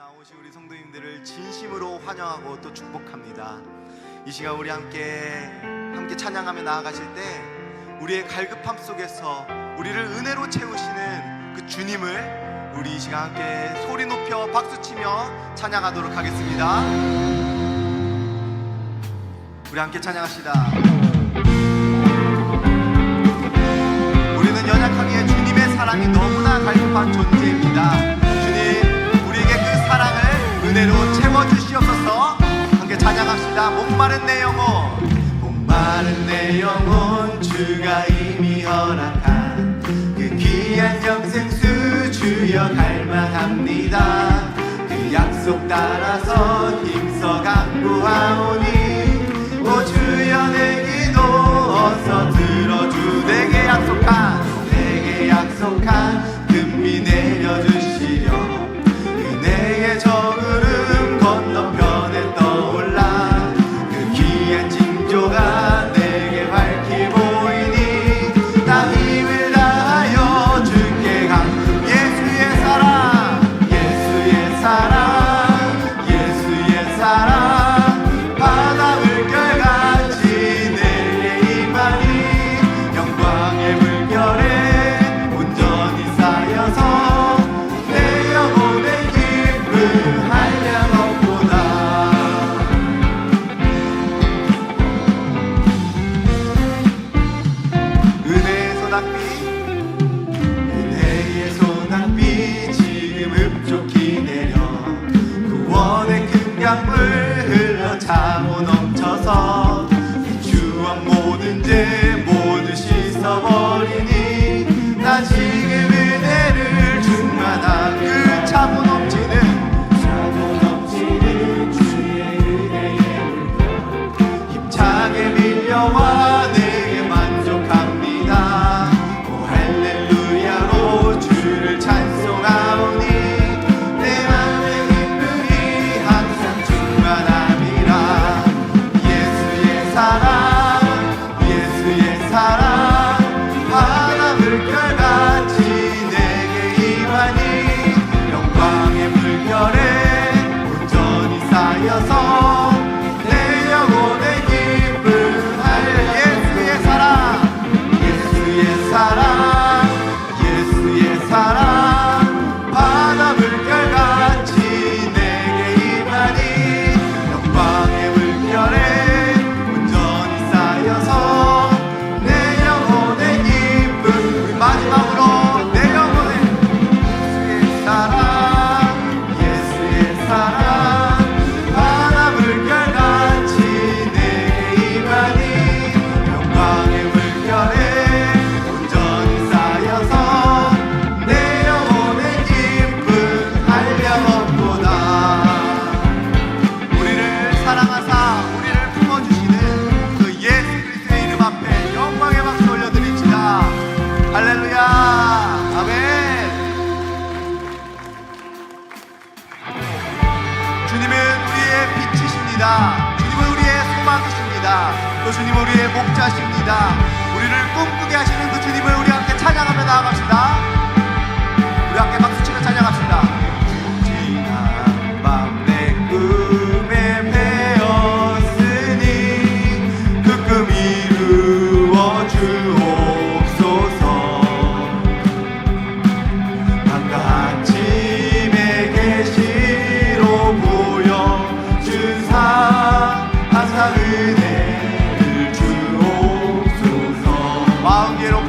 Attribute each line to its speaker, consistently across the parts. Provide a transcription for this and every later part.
Speaker 1: 나오신 우리 성도님들을 진심으로 환영하고 또 축복합니다. 이 시간 우리 함께 함께 찬양하며 나아가실 때 우리의 갈급함 속에서 우리를 은혜로 채우시는 그 주님을 우리 이 시간 함께 소리 높여 박수 치며 찬양하도록 하겠습니다. 우리 함께 찬양합시다. 우리는 연약하기에 주님의 사랑이 너무나 갈급한 존재. 목마른 내 영혼. 목마른 내 영혼. 주가 이미 허락한 그 귀한 영생수 주여 갈망합니다. 그 약속 따라서 힘써 강구하오니 오 주여 내 기도 어서 들어주되게 약속한 and day. quiero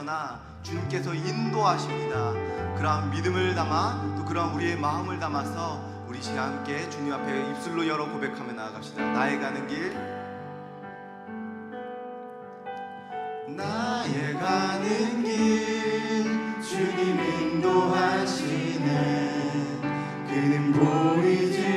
Speaker 1: 어디에서나 주님께서 인도하십니다. 그러한 믿음을 담아 또 그러한 우리의 마음을 담아서 우리 시간 함께 주님 앞에 입술로 열어 고백하며 나아갑시다. 나의 가는 길 나의 가는 길 주님 인도하시네 그는 보이지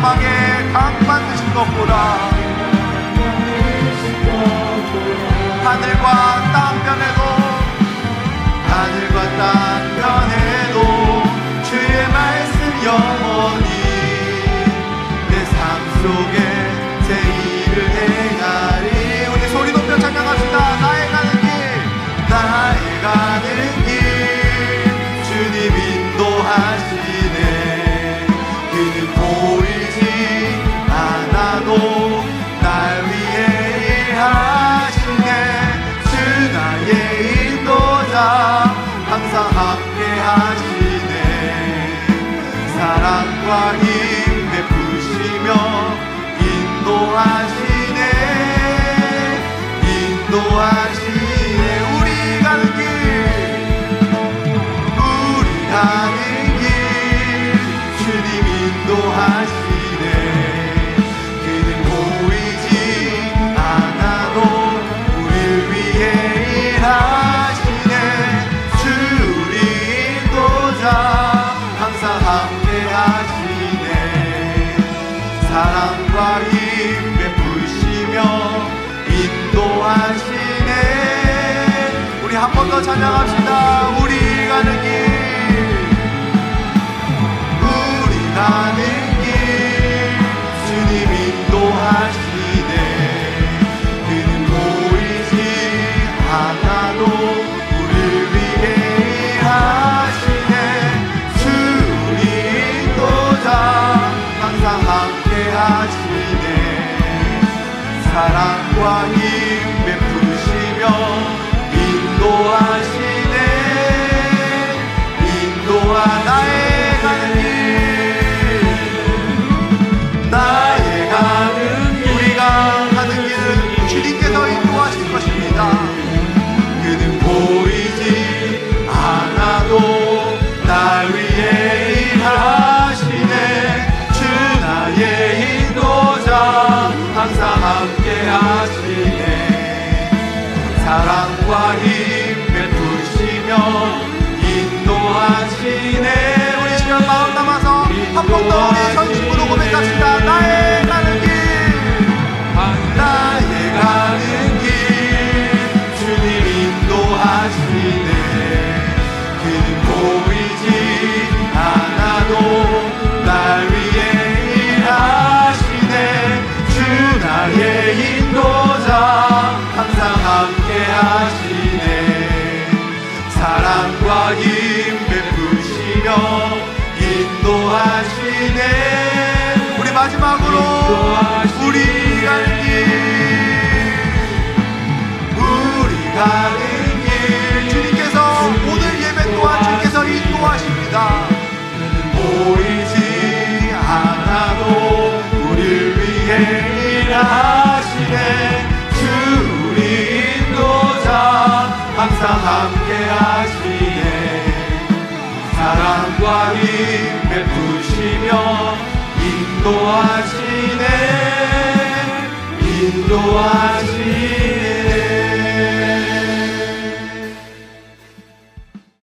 Speaker 1: 사막에 강 만드신 것보다 하늘과 가는 길 주님 인도하시네 그는 보이지 않아도 우릴 위해 일하시네 주 우리 인도자 항상 함께 하시네 사랑과 힘 베푸시며 인도하시네 우리 한 번 더 찬양합시다 우리 가는 길 항상 함께 하시네. 사랑과 힘 베푸시며 인도하시네. 우리 시간 마음 담아서 한 번 더 우리 전주 보이지 않아도 우리를 위해 일하시네. 주 우리 인도자 항상 함께 하시네. 사랑과 힘 베푸시며 인도하시네. 인도하시네